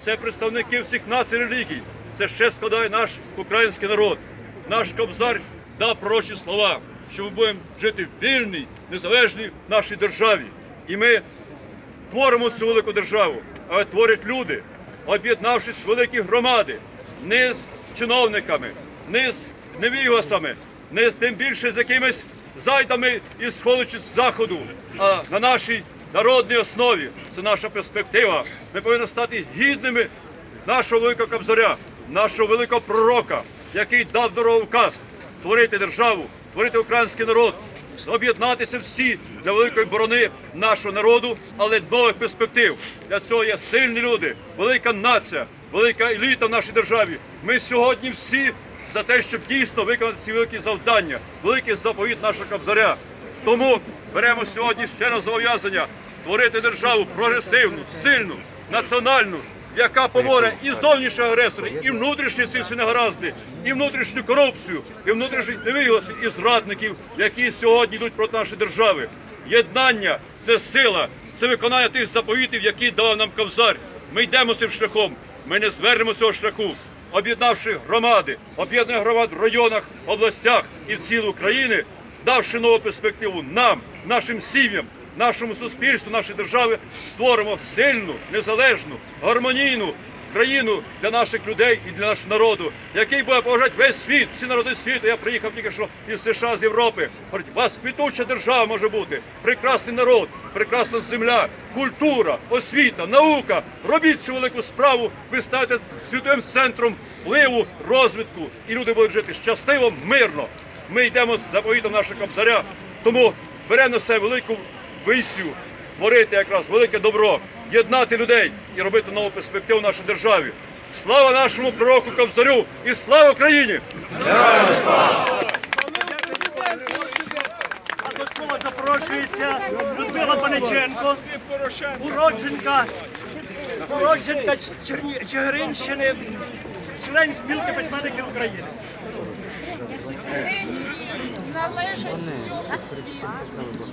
це представники всіх націй і релігій. Це ще складає наш український народ. Наш кобзар дав пророчі слова, що ми будемо жити в вільній, незалежній нашій державі. І ми творимо цю велику державу, але творять люди, об'єднавшись в великі громади, не з чиновниками, не з невігасами, не тим більше з якимись зайдами і сходячи з заходу, а на нашій народній основі. Це наша перспектива. Ми повинні стати гідними нашого великого кобзаря, нашого великого пророка, який дав дороговказ творити державу, творити український народ, об'єднатися всі для великої борони нашого народу, але нових перспектив. Для цього є сильні люди, велика нація, велика еліта в нашій державі. Ми сьогодні всі за те, щоб дійсно виконати ці великі завдання, великий заповіт нашого кобзаря. Тому беремо сьогодні ще раз зобов'язання творити державу прогресивну, сильну, національну, яка поборе і зовнішні агресори, і внутрішні ці всі негаразди, і внутрішню корупцію, і внутрішніх невигласів, і зрадників, які сьогодні йдуть проти нашої держави. Єднання це сила, це виконання тих заповітів, які дав нам Кобзар. Ми йдемо цим шляхом. Ми не звернемо цього шляху, об'єднавши громади, об'єднання громад в районах, областях і в цілу країни, давши нову перспективу нам, нашим сім'ям, нашому суспільству, нашій державі, створимо сильну, незалежну, гармонійну країну для наших людей і для нашого народу, який буде поважати весь світ, всі народи світу. Я приїхав тільки що із США, з Європи. Говорить, у вас квітуча держава може бути, прекрасний народ, прекрасна земля, культура, освіта, наука. Робіть цю велику справу, ви станете світовим центром впливу, розвитку, і люди будуть жити щасливо, мирно. Ми йдемо з заповітом нашого кобзаря, тому беремо на себе велику місію творити якраз велике добро, єднати людей і робити нову перспективу нашій державі. Слава нашому пророку Кобзарю і слава Україні! А до слова запрошується Людмила Паниченко, уродженка, уродженка Чигиринщини, член спілки письменників України. Належить всьому світу.